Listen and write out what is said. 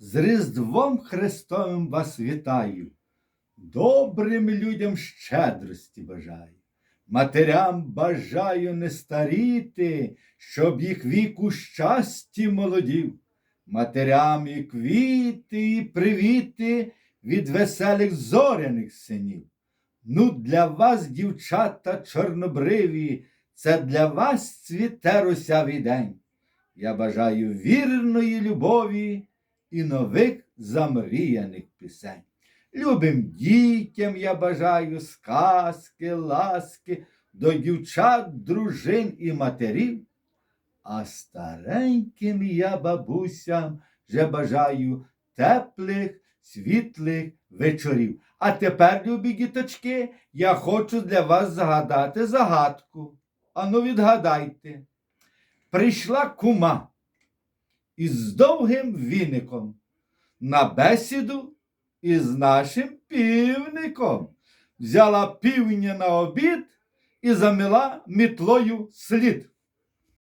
З Різдвом Христовим вас вітаю, добрим людям щедрості бажаю, матерям бажаю не старіти, щоб їх вік у щасті молодів, матерям і квіти, і привіти від веселих зоряних синів. Ну, для вас, дівчата чорнобриві, це для вас цвіте росявий день. Я бажаю вірної любові і нових замріяних пісень. Любим дітям я бажаю сказки, ласки до дівчат, дружин і матерів, а стареньким я бабусям вже бажаю теплих, світлих вечорів. А тепер, любі діточки, я хочу для вас загадати загадку. Ану, відгадайте. Прийшла кума із довгим віником на бесіду із нашим півником. Взяла півня на обід і замила мітлою слід.